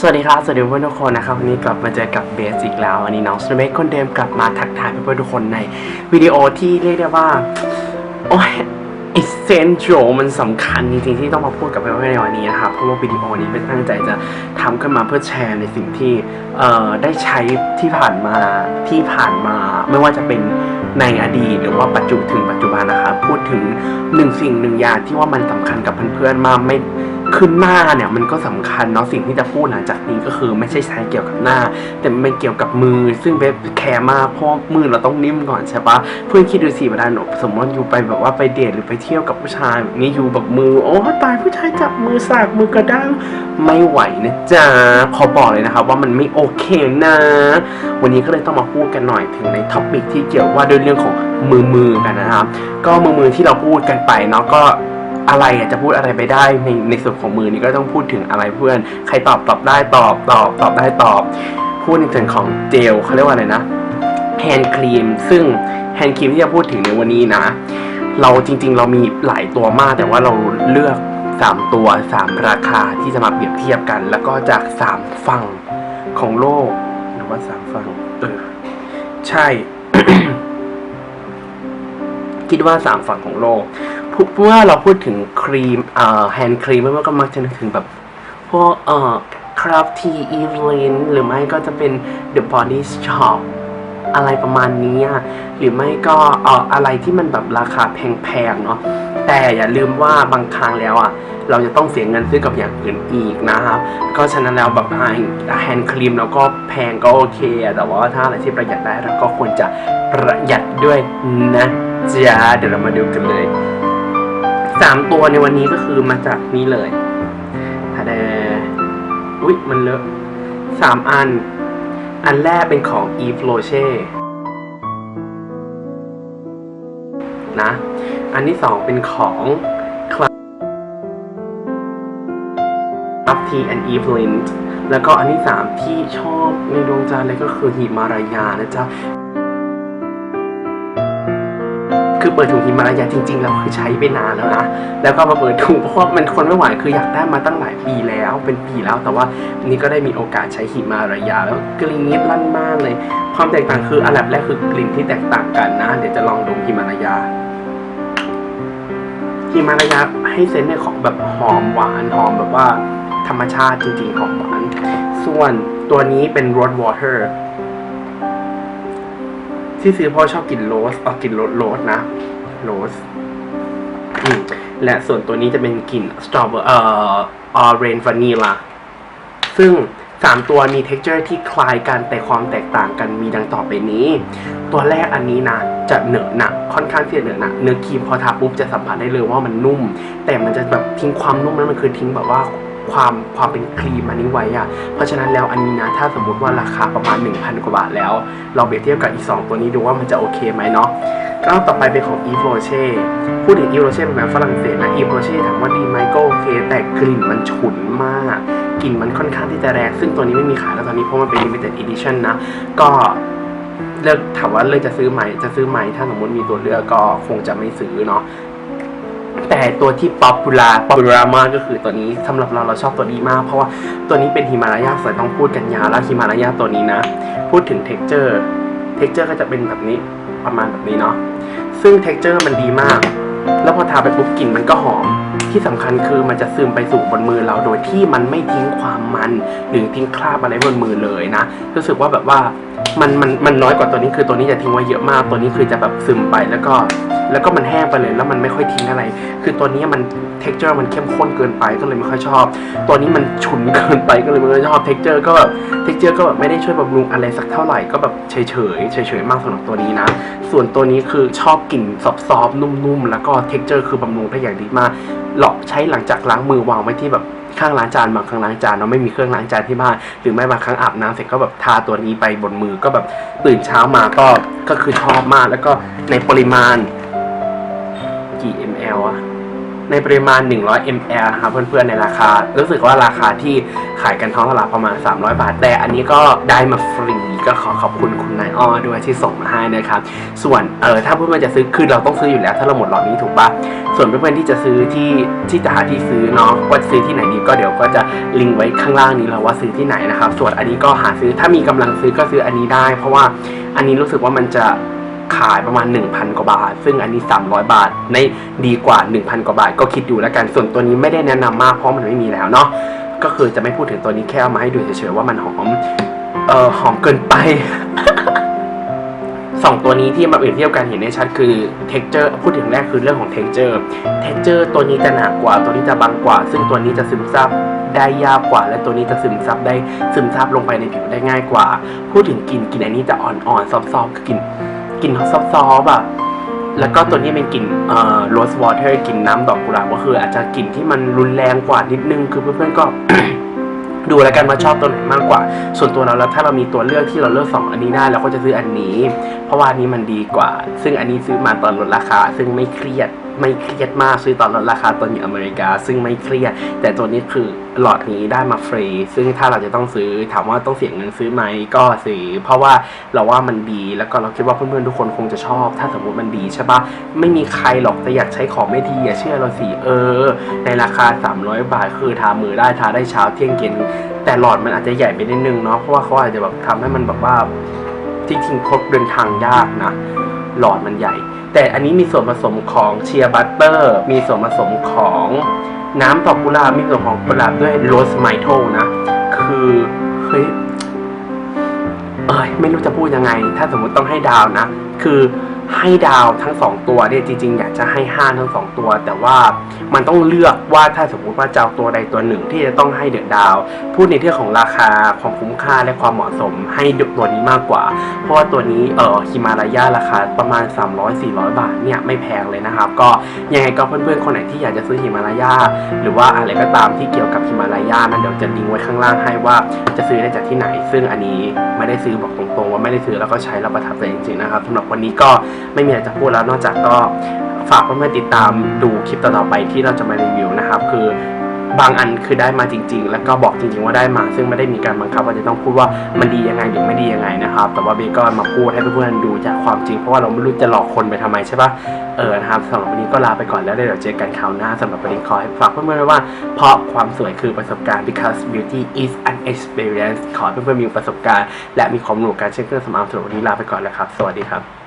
สวัสดีครับ สวัสดีเพื่อนทุกคนนะครับ วันนี้กลับมาเจอกับเบสอีกแล้ว วันนี้น้องสเมคคนเดิมกลับมาทักทายเพื่อนทุกคนในวิดีโอที่เรียกได้ว่า โอ้ย essential มันสำคัญจริงๆที่ต้องมาพูดกับเพื่อนๆในวันนี้นะครับ เพราะว่าวิดีโอนี้เป็นตั้งใจจะทำขึ้นมาเพื่อแชร์ในสิ่งที่เอ่อได้ใช้ที่ผ่านมาที่ผ่านมา ไม่ว่าจะเป็นในอดีตหรือว่าปัจจุถึงปัจจุบันนะครับพูดถึงหนึ่งสิ่งหนึ่งอย่างที่ว่ามันสำคัญกับเพื่อนๆมากไม่ คือหน้าเนี่ยมันก็สำคัญเนาะสิ่งที่จะพูดหลังจากนี้ก็คือไม่ใช่ใช้เกี่ยวกับหน้า แต่มันเป็นเกี่ยวกับมือ ซึ่งเบสแคร์มากเพราะมือเราต้องนิ่มก่อนใช่ปะเพื่อนคิดดูสิเวลาหนูสมมติอยู่ไปแบบว่าไปเดทหรือไปเที่ยวกับผู้ชายแบบนี้อยู่แบบมือโอ้ตายผู้ชายจับมือสากมือกระด้างไม่ไหวนะจ๊ะขอบอกเลยนะครับว่ามันไม่โอเคนะ วันนี้ก็เลยต้องมาพูดกันหน่อยถึงในท็อปิกที่เกี่ยวว่าด้วยเรื่องของมือมือกันนะครับก็มือมือที่เราพูดกันไปเนาะก็ อะไรอะจะพูดอะไรไปได้ในในส่วนของมือนี้ก็ต้องพูดถึงอะไรเพื่อน ใครตอบตอบได้ตอบตอบตอบได้ตอบ พูดในส่วนของเจลเขาเรียกว่าอะไรนะแฮนด์ครีมซึ่งแฮนด์ครีมที่จะพูดถึงในวันนี้นะ เราจริง ๆ เรามีหลายตัวมากแต่ว่าเราเลือก 3 ตัว 3 ราคาที่จะมาเปรียบเทียบกัน แล้วก็จาก 3 ฝั่งของโลก หรือว่า 3 ฝั่งเออใช่ คิดว่า 3 ฝั่งของโลก เพราะว่าเราพูดถึงครีมเอ่อแฮนด์ครีมมันก็มักจะนึกถึงแบบพวกเอ่อคราฟทีอีเวนหรือไม่ก็จะเป็น The Body Shop อะไรประมาณนี้หรือไม่ก็เอ่ออะไรที่มันแบบราคาแพงๆเนาะแต่อย่าลืมว่าบางครั้งแล้วอะเราจะต้องเสียเงินซื้อกับอย่างอื่นอีกนะครับก็ฉะนั้นแล้วแบบแฮนด์ครีมแล้วก็แพงก็โอเค แต่ว่าถ้าอะไรที่ประหยัดได้เราก็ควรจะประหยัดด้วยนะจ๊ะเดี๋ยวเรามาดูกันเลย สามตัวในวันนี้ก็คือมาจากนี้เลยทาแดอุ๊ย มันเลอะสามอัน อันแรกเป็นของ Eve Roche นะ อันที่สองเป็นของ Club T and Eve Lint แล้วก็อันที่สามที่ชอบในดวงใจเลยก็คือหิมารายานะจ๊ะ คือเปิดถุงหิมารายาจริงๆแล้วคือใช้ไปนานแล้วนะแล้วก็มาเปิดถุงเพราะว่ามันคนไม่ไหวคืออยากได้มาตั้งหลายปีแล้วเป็นปีแล้ว แต่ว่าอันนี้ก็ได้มีโอกาสใช้หิมารายาแล้วกลิ่นนี้ลั่นมากเลย ความแตกต่างคืออันดับแรกคือกลิ่นที่แตกต่างกันนะ เดี๋ยวจะลองดมหิมารายาหิมารายาให้เซนส์ในของแบบหอมหวานหอมแบบว่าธรรมชาติจริงๆหอมหวานส่วนตัวนี้เป็น Rose Water ที่ซื้อพราะชอบกลิ่นโรสเอากลิ่นโรสโรสนะโรสอืมและส่วนตัวนี้จะเป็นกลิ่นสตรอเบอร์เอ่อออเรนวานิลาซึ่งสามตัวมี texture ที่คล้ายกันแต่ความแตกต่างกันมีดังต่อไปนี้ ตัวแรกอันนี้นะ จะเหนอะหนักค่อนข้างที่จะเหนอะหนักเนื้อครีมพอทาปุ๊บจะสัมผัสได้เลยว่ามันนุ่ม แต่มันจะแบบทิ้งความนุ่มนั้นมันคือทิ้งแบบว่า ความความเป็นครีมอันนี้ไว้อะเพราะฉะนั้นแล้วอันนี้นะถ้าสมมุติว่าราคาประมาณ 1,000 กว่าบาทแล้ว เราเปรียบเทียบกับอีก 2 ตัวนี้ดูว่ามันจะโอเคไหมเนาะก็ต่อไปเป็นของ Eve Rocher พูดถึง Eve Rocher เป็นแบบฝรั่งเศสนะ Eve Rocher ถามว่าดีไหมก็โอเค แต่กลิ่นมันฉุนมากกลิ่นมันค่อนข้างที่จะแรงซึ่งตัวนี้ไม่มีขายแล้วตอนนี้เพราะมันเป็น limited edition นะ ก็เลือกถามว่าเลือกจะซื้อไหมจะซื้อไหมถ้าสมมติมีตัวเลือกก็คงจะไม่ซื้อเนาะ แต่ตัวที่ป๊อปปูล่าป๊อปปูล่ามากก็คือตัวนี้สำหรับเราเราชอบตัวนี้มาก เพราะว่าตัวนี้เป็นฮิมาลายาสวยต้องพูดกันยาวแล้วฮิมาลายาตัวนี้นะ พูดถึง t e x t อร์ t e x t อร์ก็จะเป็นแบบนี้ประมาณแบบนี้เนาะซึ่ง t e x t อร์มันดีมาก แล้วพอทาไปปุ๊บกลิ่นมันก็หอม ที่สำคัญคือมันจะซึมไปสู่บนมือเราโดยที่มันไม่ทิ้งความมันหรือทิ้งคราบอะไรบนมือเลยนะรู้สึกว่าแบบว่ามันมันมันน้อยกว่าตัวนี้คือตัวนี้จะทิ้งไว้เยอะมาก ตัวนี้คือจะแบบซึมไปแล้วก็ แล้วก็มันแห้งไปเลยแล้วมันไม่ค่อยทิ้งอะไร คือตัวนี้มัน t e x t อร์มันเข้มข้นเกินไปก็เลยไม่ค่อยชอบ ตัวนี้มันฉุนเกินไปก็เลยไม่ค่อยชอบ t e x t อร์ก็แบบ t e x t อร์ก็แบบไม่ได้ช่วยบำรุงอะไรสักเท่าไหร่ก็แบบเฉยเฉยเฉยเฉยมากสำหรับตัวนี้นะ ส่วนตัวนี้คือชอบกลิ่นซอฟๆนุ่มๆแล้วก็ t e x t อร์คือบำรุงได้อย่างดีมากหลอกใช้หลังจากล้างมือวางไว้ที่แบบข้างล้างจานบางครั้งล้างจานเราไม่มีเครื่องล้างจานที่บ้านหรือไม่บางครั้งอาบน้ำเสร็จก็แบบทาตัวนี้ไปบนมือก็แบบตื่นเช้ามาก็ก็คือชอบมากแล้วก็ในปริมาณ กี่ ml อะในปริมาณ 100 ml นะครับเพื่อนๆในราคา รู้สึกว่าราคาที่ขายกันท้องตลาดประมาณ 300 บาท แต่อันนี้ก็ได้มาฟรีก็ขอขอบคุณคุณนายอ้อด้วยที่ส่งมาให้นะครับ ส่วนเออถ้าเพื่อนๆจะซื้อคือเราต้องซื้ออยู่แล้ว ถ้าเราหมดหลอดนี้ถูกปะส่วนเพื่อนๆที่จะซื้อที่ที่จะหาที่ซื้อเนาะว่าจะซื้อที่ไหนดีก็เดี๋ยวก็จะลิงก์ไว้ข้างล่างนี้แล้วว่าซื้อที่ไหนนะครับ ส่วนอันนี้ก็หาซื้อถ้ามีกำลังซื้อก็ซื้ออันนี้ได้ เพราะว่าอันนี้รู้สึกว่ามันจะ ขายประมาณ 1,000 กว่าบาท ซึ่งอันนี้ 300 บาท ในดีกว่า 1,000 กว่าบาท ก็คิดดูแล้วกัน ส่วนตัวนี้ไม่ได้แนะนำมากเพราะมันไม่มีแล้วเนาะ ก็คือจะไม่พูดถึงตัวนี้แค่เอามาให้ดูเฉยๆว่ามันหอม เอ่อหอมเกินไปสองตัวนี้ที่มาเปรียบเทียบกันเห็นได้ชัดคือ texture พูดถึงแรกคือเรื่องของ texture texture ตัวนี้จะหนากว่า ตัวนี้จะบางกว่า ซึ่งตัวนี้จะซึมซับได้ยากกว่า และตัวนี้จะซึมซับได้ซึมซับลงไปในผิวได้ง่ายกว่า พูดถึงกลิ่นกลิ่นอันนี้จะอ่อนๆซอฟๆคือกลิ่น กลิ่นซอฟๆแบบแล้วก็ตัวนี้เป็นกลิ่นเอ่อ rose water กลิ่นน้ำดอกกุหลาบก็คืออาจจะกลิ่นที่มันรุนแรงกว่านิดนึง คือเพื่อนๆก็ดูแล้วกันว่าชอบตัวไหนมากกว่า ส่วนตัวเราแล้วถ้าเรามีตัวเลือกที่เราเลือกสองอันนี้ได้เราก็จะซื้ออันนี้ เพราะว่าอันนี้มันดีกว่า ซึ่งอันนี้ซื้อมาตอนลดราคา ซึ่งไม่เครียด ไม่เครียดมากซื้อตอนลดราคาตอนอยู่อเมริกา ซึ่งไม่เครียด แต่ตัวนี้คือหลอดนี้ได้มาฟรี ซึ่งถ้าเราจะต้องซื้อถามว่าต้องเสียเงินซื้อไหมก็ซื้อเพราะว่าเราว่ามันดี แล้วก็เราคิดว่าเพื่อนๆทุกคนคงจะชอบ ถ้าสมมติมันดีใช่ปะไม่มีใครหรอกแต่อยากใช้ของไม่ดีอย่าเชื่อเราสิเออ ในราคา 300 บาทคือทามือได้ทาได้เช้าเที่ยงเย็นแต่หลอดมันอาจจะใหญ่ไปนิดนึงเนาะเพราะว่าเขาอาจจะแบบทำให้มันแบบว่าจริงๆคดเดินทางยากนะหลอดมันใหญ่ แต่อันนี้มีส่วนผสมของเชียร์บัตเตอร์ มีส่วนผสมของน้ำดอกกุหลาบมีส่วนของกุหลาบด้วยโรสไมโทนะ คือเฮ้ยเอ้ยไม่รู้จะพูดยังไง ถ้าสมมติต้องให้ดาวนะ คือ ให้ดาวทั้งสองตัวเนี่ยจริงๆอยากจะให้ห้าทั้งสองตัว แต่ว่ามันต้องเลือกว่าถ้าสมมุติว่าจะเอาตัวใดตัวหนึ่งที่จะต้องให้เดือดดาว พูดในเรื่องของราคาความคุ้มค่าและความเหมาะสมให้ตัวนี้มากกว่า เพราะว่าตัวนี้เออฮิมาลายาราคาประมาณ 300-400 บาทเนี่ยไม่แพงเลยนะครับ ก็ยังไงก็เพื่อนๆคนไหนที่อยากจะซื้อฮิมาลายาหรือว่าอะไรก็ตามที่เกี่ยวกับฮิมาลายานั้นเดี๋ยวจะลิงก์ไว้ข้างล่างให้ว่าจะซื้อได้จากที่ไหน ซึ่งอันนี้ไม่ได้ซื้อบอกตรงๆ ว่าไม่ได้ซื้อแล้วก็ใช้แล้วประทับใจจริงๆนะครับสำหรับวันนี้ก็ไม่มีอะไรจะพูดแล้วนอกจากก็ฝากเพื่อนๆติดตามดูคลิปต่อๆไปที่เราจะมารีวิวนะครับ คือบางอันคือได้มาจริง ๆ แล้วก็บอกจริง ๆ ว่าได้มา ซึ่งไม่ได้มีการบังคับว่าจะต้องพูดว่ามันดียังไงหรือไม่ดียังไงนะครับ แต่ว่าเบก็มาพูดให้เพื่อนๆดูจากความจริงเพราะว่าเราไม่รู้จะหลอกคนไปทำไมใช่ปะเออนะครับสำหรับวันนี้ก็ลาไปก่อนแล้วเดี๋ยวเจอกันคราวหน้าสำหรับวันนี้ขอให้ฝากเพื่อนๆไว้ว่า เพราะความสวยคือประสบการณ์ because beauty is an experience ขอให้เพื่อนๆมีประสบการณ์ และมีความรู้การเช็คเครื่องสำอางสำหรับวันนี้ลาไปก่อนแล้วครับ สวัสดีครับ